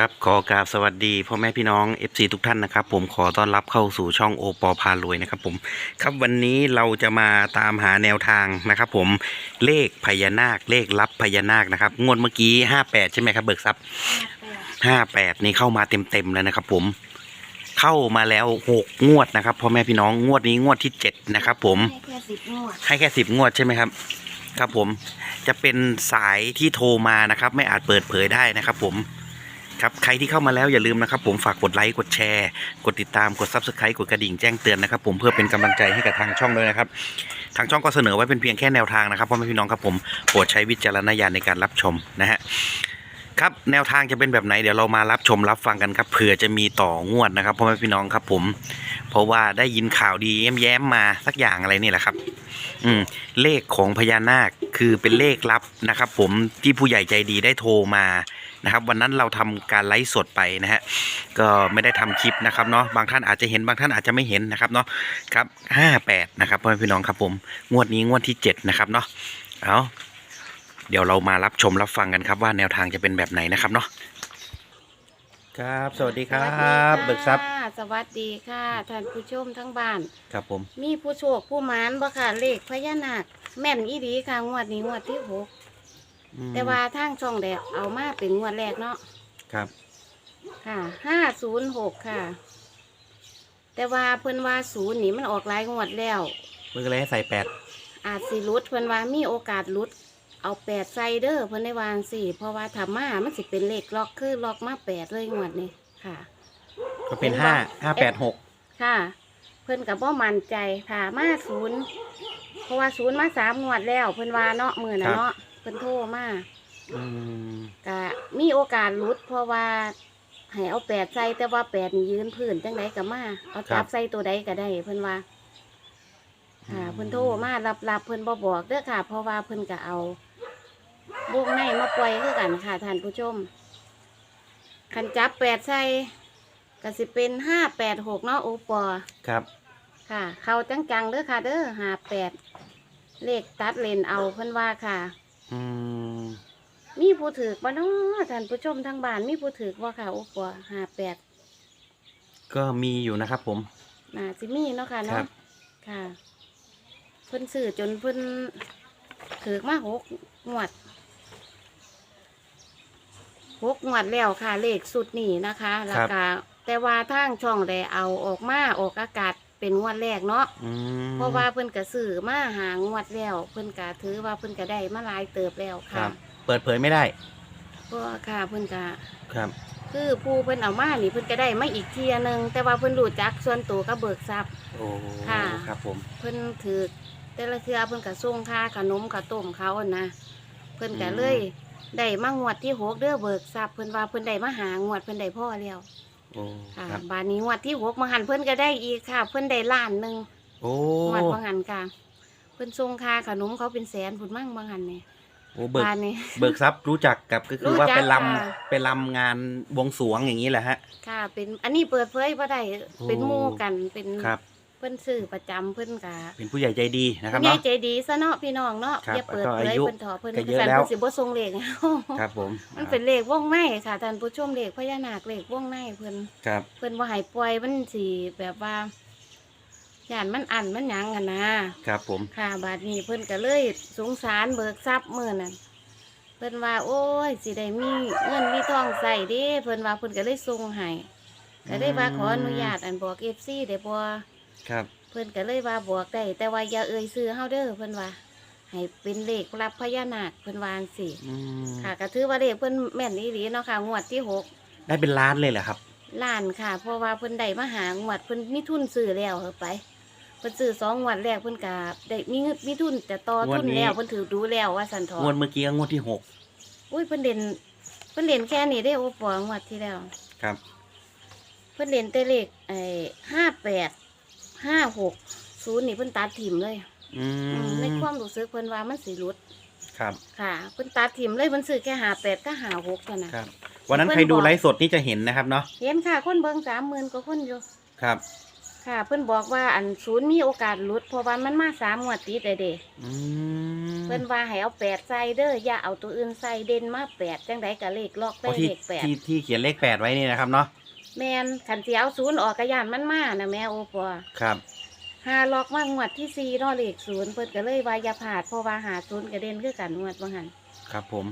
ครับขอกราบสวัสดีพ่อแม่พี่น้อง FC ทุกท่านนะครับผมขอต้อนรับเข้าสู่ช่องโอปอพารวยนะครับผมครับวันนี้เราจะมาตามหาแนวทางนะครับผมเลขพญานาคเลขลับพญานาคนะครับงวดเมื่อกี้ 58 ใช่ไหมครับเบิกทรัพย์58 นี่เข้ามาเต็มๆแล้วนะครับผมเข้ามาแล้ว 6 งวดนะครับพ่อแม่พี่น้องงวดนี้งวดที่ 7 นะครับผมให้แค่สิบงวดให้แค่สิบงวดใช่ไหมครับครับผมจะเป็นสายที่โทรมานะครับ ไม่อาจเปิดเผยได้นะครับผม ครับใครที่เข้ามาแล้วอย่าลืมนะครับ ผมฝากกดไลค์กดแชร์ กดติดตามกด subscribe กดกระดิ่งแจ้งเตือนนะครับ ผมเพื่อเป็นกำลังใจให้กับทางช่องด้วยนะครับ ทางช่องก็เสนอไว้เป็นเพียงแค่แนวทางนะครับพ่อแม่พี่น้องครับผมโปรดใช้วิจารณญาณในการรับชมนะฮะครับแนวทางจะเป็นแบบไหนเดี๋ยวเรามารับชมรับฟังกันครับเผื่อจะมีต่องวดนะครับพ่อแม่พี่น้องครับผม เพราะว่าได้ยินข่าวดีแย้มๆมาสักอย่างอะไรนี่แหละครับ อืม เลขของพญานาคคือเป็นเลขลับนะครับ ผมที่ผู้ใหญ่ใจดีได้โทรมานะครับ วันนั้นเราทำการไลฟ์สดไปนะฮะก็ไม่ได้ทำคลิปนะครับเนาะบางท่านอาจจะเห็นบางท่านอาจจะไม่เห็นนะครับเนาะครับห้าแปดนะครับพ่อพี่น้องครับผมงวดนี้งวดที่เจ็ดนะครับเนาะเอาเดี๋ยวเรามารับชมรับฟังกันครับว่าแนวทางจะเป็นแบบไหนนะครับเนาะ ครับ สวัสดีครับเบิกทรัพย์สวัสดีค่ะ ท่านผู้ชมทั้งบ้าน ครับผม มีผู้โชคผู้หมานบ่ค่ะเลขพญานาคแม่นอีดีค่ะงวดนี้งวดที่หกอืมแต่ว่าทางช่องแดกเอามาเป็นงวดแรกเนาะครับ ค่ะห้าศูนย์หกค่ะ แต่ว่าเพิ่นว่าศูนย์นี่มันออกหลายงวดแล้วเมื่อไรให้ใส่แปดอาจสิหลุดเพิ่นว่ามีโอกาสหลุด เอาแปดไซเดอร์เพิ่นได้วาจั่งสี่ เพราะว่าถ้ามามันสิเป็นเลขล็อกคือล็อกมาแปดเลยงวดนี้ค่ะ ก็เป็นเห็นห้าว่าห้าแปดหกค่ะ เพิ่นกับบ่มั่นใจถามาศูนย์เพราะว่าศูนย์มาสามงวดแล้ว เพิ่นว่าเนาะมือน่ะเนาะเพิ่นโทรมาอืมก็มีโอกาสหลุด เพราะว่าให้เอาแปดใส่แต่ว่าแปดนี่ยืนพื้นจังไดก็มาเอาจับใส่ตัวใดก็ได้ เพิ่นว่าค่ะเพิ่นโทรมารับรับเพิ่นบ่บอกเด้อค่ะ เพราะว่าเพิ่นก็เอา วงในมาปล่อยคือกันค่ะท่านผู้ชม คันจับแปดใส่ก็สิเป็นห้าแปดหกเนาะโอปอครับ ค่ะ เขาจังๆเด้อค่ะ เด้อหาแปดเลขตัดเลนเอาเพิ่นว่าค่ะ อืมมีผู้ถือบ่เนาะท่านผู้ชมทางบ้านมีผู้ถือบ่ค่ะโอ้ปัวหาแปดก็มีอยู่นะครับผม น่าสิมีเนาะค่ะครัเนาะบ ค่ะ เพิ่นซื้อจนเพิ่นถือมาหกงวด หกงวดแล้วค่ะเลขสุดนี่นะคะแล้วก็แต่ว่าทางช่องได้เอาออกมาออกอากาศเป็นงวดแรกเนาะอืมเพราะว่าเพิ่นก็ซื้อมาหางวดแล้ว เพิ่นก็ถือว่าเพิ่นก็ได้มาหลายเติบแล้วคค่ะรับ เปิดเผยไม่ได้เพราะว่าค่ะเพิ่นก็ครับ คือผู้เพิ่นเอามานี่เพิ่นก็ได้มาอีกเทียหนึงแต่ว่าเพิ่นรู้จักส่วนตัวก็เบิกทรัพย์ โอ้ค่ะ ครับผม เพิ่นถือแต่ละเทื่อเพิ่นก็ส่งค่าขนมข้าวต้มเขาอะนะเพิ่นก็เลย ได้มางวดที่หกเด้อเบิกทรัพย์เพิ่นว่าเพิ่นได้มาหางวดเพิ่นได้พ่อแล้วโอ้ค่ะครับ บานนี้งวดที่หกมาหันเพิ่นก็ได้อีกค่ะ เพิ่นได้ล้านหนึงโอ้งวดมาหันค่ะ เพิ่นส่งค่าขนมเขาเป็นแสนพุ่นมั่งมาหันนี่โอ้เบิกบานนี้ เบิกทรัพย์รู้จักกับก็คือรู้ว่าจักเป็นลค่ะำเป็นลำงานบวงสรวงอย่างนี้แหละฮะ ค่ะ เป็นอันนี้เปิดเผยบ่ได้เป็นหมู่กันเป็นครับเพิ่นซื้อประจำเพิ่นก็เป็นผู้ใหญ่ใจดีนะครับผู้ใหญ่เนาะ ใจดีซะเนาะพี่น้องเนาะครับอย่าเปิดแล้วก็เผยอายุเพิ่นถอเพิ่นก็เยอะสันแล้ว เพิ่นสิบ่ทรงเลขครับผมมันเป็นเลขวงในค่ะท่านผู้ชมเลขพญานาคเลขวงในเพิ่นครับเพิ่นบ่ให้ปล่อยมันสิแบบว่าย่านมันอันมันหยังกันนะครับผม ค่ะบาดนี้เพิ่นก็เลยสงสารเบิกทรัพย์มื้อนั้นเพิ่นว่า โอ้ยสิได้มีเงินมีทองใส่เด้เพิ่นว่าเพิ่นก็เลยส่งให้ก็เลยว่าขออนุญาตอันบอก FC ได้บ่ ครับ เพิ่นก็เลยว่าบอกได้แต่ว่าอย่าเอ่ยซื้อเฮาเด้อเพิ่นว่า ให้เป็นเลขรับพญานาคเพิ่นวาจั่งสิอืมค่ะก็ถือว่าเลขเพิ่นแม่นอีหลีเนาะค่ะงวดที่หกได้เป็นล้านเลยเหรอครับ ล้านค่ะ เพราะว่าเพิ่นได้มาหางวดเพิ่นมีทุนซื้อแล้วเอาไปเพิ่นซื้อสองงวดแรกเพิ่นก็ได้มีเงินมีทุนจะต่องวทุดนนี้ แล้วเพิ่นถือดูแล้วว่าสันทองวดเมื่อกี้ก็งวดที่หกอุ้ยเพิ่นเล่นเพิ่นเล่นแค่นี้ได้โอ้ปองวดที่แล้ว ครับ เพิ่นเล่นแต่เลขไอ้ห้าแปด ห้าหกศูนย์นี่เพิ่นตัดถิ่มเลยอือืมในมความรู้สึกเพิ่นว่ามันสิหลุดครับ ค่ะเพิ่นตัดถิ่มเลยเพิ่นซื้อแค่หาแปดก็หาหกเท่านั้น ครับ วันนั้นเพื่อนใครดูบอก ไลฟ์สดนี่จะเห็นนะครับเนาะ เห็นค่ะคนเบิ่งสามหมื่นกว่าคนอยู่ ครับ ค่ะ เพิ่นบอกว่าอันศูนย์มีโอกาสหลุดเพราะว่ามันมาสามงวดติดเลยเด้อืมเพิ่นว่าให้เอาแปดใส่เด้ออย่าเอาตัวอื่นใส่เด่นมาแปดจังไดก็เลขล็อกได้โอ้ที่เลขแปดที่ที่เขียนเลขแปดไว้นี่นะครับเนาะ แม่นขันสิเอาศูนย์ออกกระยานมันมานะแม่โอปอครับ หาล็อกมางวดที่สี่เนอเลขศูนย์เพิ่นก็เลยว่าอย่าพลาดเพราะว่าหาศูนย์กระเด็นคือกันงวดบ่หันครับผม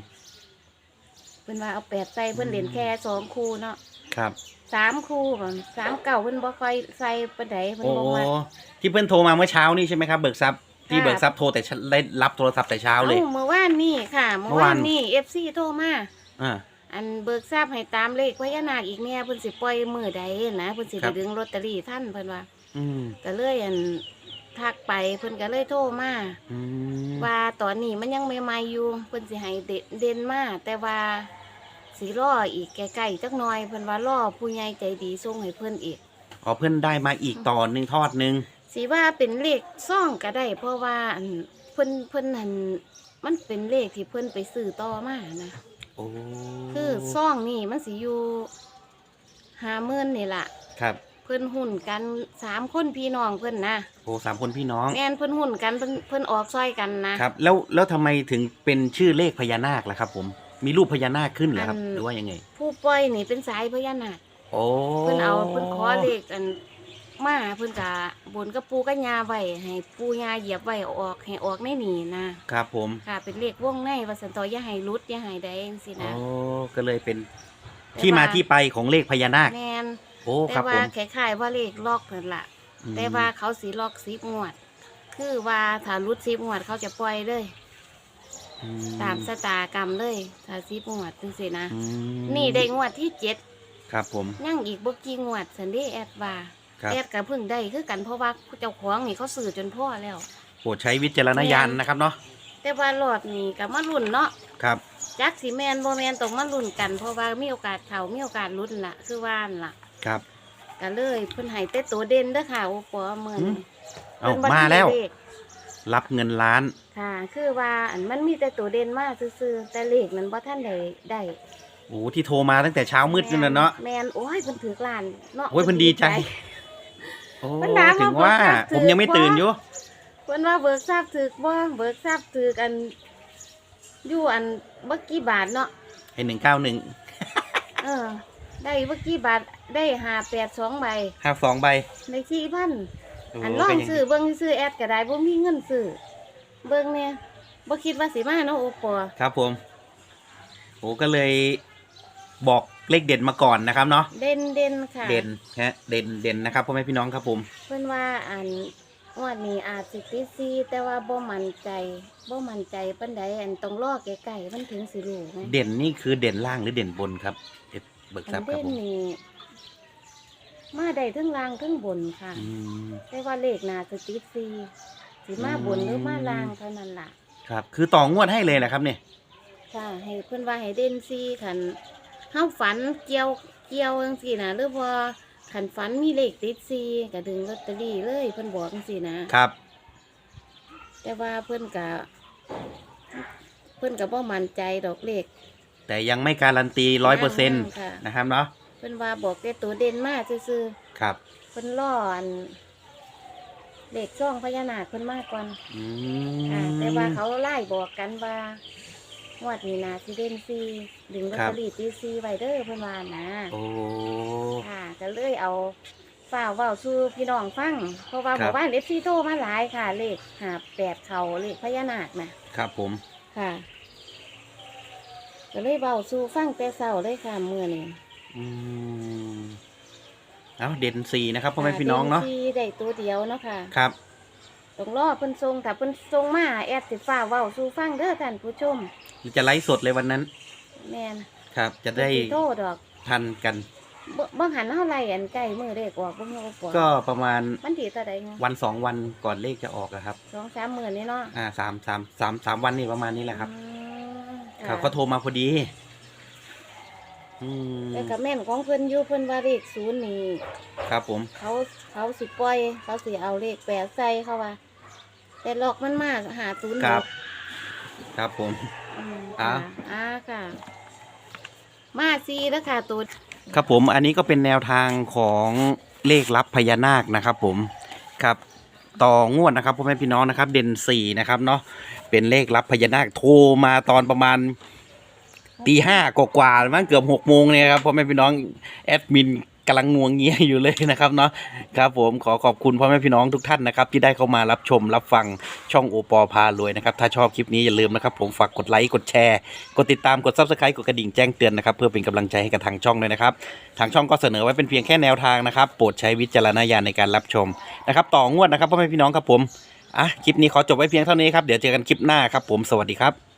เพิ่นว่าเอาแปดใส่เพิ่นเล่นแค่สองคู่เนาะครับ สามคู่ก่อนสามเก่าเพิ่นบ่ค่อยใส่ปานใดเพิ่นโอ้บอกว่าที่เพื่อนโทรมาเมื่อเช้านี่ใช่ไหมครับ เบิกทรัพย์ที่ค่ะเบิกทรัพย์โทรแต่เช้าได้รับโทรศัพท์แต่เช้าเลย เอ้าเมื่อวานนี่ค่ะ เมื่อเมื่อวาวานนนี่ FC โทรมา อ่า อันเบิกทราบให้ตามเลขพญานาคอีกเนี่ยเพิ่นสิปล่อยมื้อใดนะเพิ่นสิครัไปบ ดึงลอตเตอรี่ท่านเพิ่นว่าอืมก็เลยอันทักไปเพิ่นก็เลยโทรมา อืมว่าตอนนี้มันยังใหม่ๆอยู่เพิ่นสิให้เดเด่นมาแต่ว่าสิรออีกใกล้ๆจักหน่อยเพิ่นว่ารอผู้ใหญ่ใจดีส่งให้เพิ่นอีกอ๋อเพื่อนได้มาอีกต่อหนึ่งทอดหนึ่งสิว่าเป็นเลขซ่องก็ได้ เพราะว่าอันเพิ่นเพิ่นหันมันเป็นเลขที่เพิ่นไปซื้อต่อมานะโอ้ คือซ่องนี่มันสิอยู่ห้าหมื่นนี่ล่ะ ครับเพิ่นหุ่นกันสามคนพี่น้องเพิ่นนะโอ้สามคนพี่น้องแม่นเพิ่นหุ่นกันเพิ่นเพิ่นออกซอยกันนะครับ แล้วแล้วทำไมถึงเป็นชื่อเลขพญานาคล่ะครับ ผมมีรูปพญานาคขึ้นเหรอครับหรือว่ายังไง ผู้ปล่อยนี่เป็นสายพญานาคโอ้เพิ่นเอาเพิ่นขอเลขอัน มาเพิ่นกะบนกับปูกับยาไว้ให้ปูยาเหยียบไว้เอาออกให้ออกในนี่นะครับผมค่ะ เป็นเลขวงในว่าสันตออย่าให้หลุดอย่าให้ใดจังซี่โอ้นะก็เลยเป็นแต่ที่มาว่า ที่ไปของเลขพญานาค แม่นโอ้แต่ครับผว่ามคล้ายๆว่าเลขล็อกนั่นล่ะ อืม แต่ว่าเขาสิล็อก10งวด คือว่าถ้าหลุด10งวดเขาจะปล่อยเลย อืตามสตากรรมเลยถ้า10งวดจังซี่นะ อืมนี่ได้งวดที่เจ็ดครับผม ยังอีกบ่กี่งวดสันเดแอดว่า ครับ แอดก็เพิ่งได้คือกันเพราะว่าเจ้าของนี่เขาซื้อจนพ่อแล้ว โปรดใช้วิจารณญาณนะครับเนาะแต่ว่ารอบนี้ก็มาลุ้นเนาะครับ จักสิแมนบ่แมนต้องมาลุ้นกัน เพราะว่ามีโอกาสเขามีโอกาสลุ้นล่ะคือว่านล่ะครับ ก็เลยเพิ่นให้แต่ตัวเด่นเด้อค่ะโอปอเหมือนหืม เอาพิ่นบ่มาแล้วได้เขรับเงินล้าน ค่ะ คือว่าอันมันมีแต่ตัวเด่นมาซื่อๆแต่เลขนั้นบ่ทันได้ได้โอ้ที่โทรมาตั้งแต่เช้ามืดนั่นนะเนาะ แมนโอ้ยเพิ่นถือล้านเนาะโอ้ยเพิ่นดีใจ โอ้เพิ่นถามว่าถึงว่า เบิกทรัพย์ผมยังไม่ถือตื่นบ่อยู่ เพิ่นว่าเบิกทราบถึกบ่เบิกทราบถึกอันอยู่อันบ่กี่บาทเนาะไอหนึ่งเก้าหนึ่งเออ ได้บ่กี่บาทได้หาแปดสองใบห้าสองใบได้สี่พันโอ้อันลองก็ยังซื้อเบิ่งซื้อแอดก็ได้บ่มีเงินซื้อเบิ่งเนี่ยบ่คิดว่าสิมาเนาะโอปอครับผมโอ้ก็เลยบอก เลขเด่นมาก่อนนะครับเนาะเด่นเด่นค่ะ เด่นฮะเด่นเด่นนะครับพ่อแม่พี่น้องครับผมเพิ่นว่าอันงวดนี้อาจสิติดซีแต่ว่าบ่มั่นใจบ่มั่นใจปานใดอันต้องรอใกล้ๆมันถึงสิรู้ไงเด่นนี่คือเด่นล่างหรือเด่นบนครับเอ็ดเบิกทอัรันพย์ครับเด่นผมนี่มาได้ทั้งล่างทั้งบนค่ะ อืม แต่ว่าเลขน่าจะติดซีสิมาบนหรือมาล่างเท่านั้นล่ะ ครับ คือต่องวดให้เลยนะครับเนี่ย ค่ะ ให้เพิ่นว่าให้เด่นซีขัน เฮาฝันเกี่ยวเกี่ยวจังซี่นะหรือว่าขันฝันมีเลขติดซีก็ดึงลอตเตอรี่เลยเพิ่นบอกจังซี่นะครับ แต่ว่าเพิ่นก็เพิ่นก็บ่มั่นใจดอกเลขแต่ยังไม่การันตีร้อยเปอร์เซ็นต์ค่ะนะครับเนาะเพิ่นว่าบอกแต่ตัวเด่นมาซื่อครับๆเพิ่นล่ออันเลขช่องพญานาคเพิ่นมาก่อนอืค่ะมแต่ว่าเขาไล่บอกกันว่า งวดนี้นาสิเด่นซีดึงลอตครัเตบอรี่ตีซีไว้เด้อเพิ่นว่านะโอ้ค่ะ ก็เลยเอาฝ้าวเว้าสู่พี่น้องฟัง เพราะว่าคหรับมู่บ้านเอฟซีโทรมาหลายค่ะ เลขหาแปดเขาเลขพญานาคนะครับผมค่ะ ก็เลยเว้าสู่ฟังแต่เช้าเลยค่ะมื้อนี้อืมเอาเด่นสี่นะครับพ่อแม่พี่น้องเนาะด่4ได้ตัวเดียวเนาะค่ะ ครับต้องรอเพิ่นส่งถ้าเพิ่นส่งมาแอดสิฟ้าวเว้าสู่ฟังเด้อท่านผู้ชม จะไลฟ์สดเลยวันนั้น แม่นครับ จะได้สิโทรดอกทันกัน บ่บ่หันเท่าไรอันใกล้มือเลขออกบ่ฮู้ก่อนก็ประมาณมันสิเท่าใดเนาะวันสองวันก่อนเลขจะออกอะครับ สองสามหมื่นนี่เนาะอ่าสามสามสามสามวันนี่ประมาณนี้แหละครับ อืมเขาค่ะก็โทรมาพอดี อืมแล้วก็แม่นของเพิ่นอยู่เพิ่นว่าเลขศูนย์นี่ ครับผม เขาเขาสิปล่อย เขาสิเอาเลขแปดใส่เขาว่าแต่หลอกมันมาหาศูนย์ครับ ครับผม อืมอะค่ะอ่าค่ะ มาซีแล้วค่ะตัวครับผมอันนี้ก็เป็นแนวทางของเลขลับพญานาคนะครับ ผมครับต่องวดนะครับพ่อแม่พี่น้องนะครับ เด่นสี่นะครับเนาะเป็นเลขลับพญานาคโทรมาตอนประมาณตีห้ากว่าๆมั้งเกือบหกโมงเนี่ยครับพ่อแม่พี่น้องแอดมิน กำลังงวงเงียอยู่เลยนะครับเนาะครับผมขอขอบคุณพ่อแม่พี่น้องทุกท่านนะครับที่ได้เข้ามารับชมรับฟังช่องโอปอพารวยนะครับถ้าชอบคลิปนี้อย่าลืมนะครับผมฝากกดไลค์กดแชร์ กดติดตามกด subscribe กดกระดิ่งแจ้งเตือนนะครับเพื่อเป็นกำลังใจให้กับทางช่องด้วยนะครับทางช่องก็เสนอไว้เป็นเพียงแค่แนวทางนะครับโปรดใช้วิจารณญาณในการรับชมนะครับต่องวดนะครับพ่อแม่พี่น้องครับผมอะคลิปนี้ขอจบไว้เพียงเท่านี้ครับเดี๋ยวเจอกันคลิปหน้าครับผมสวัสดีครับ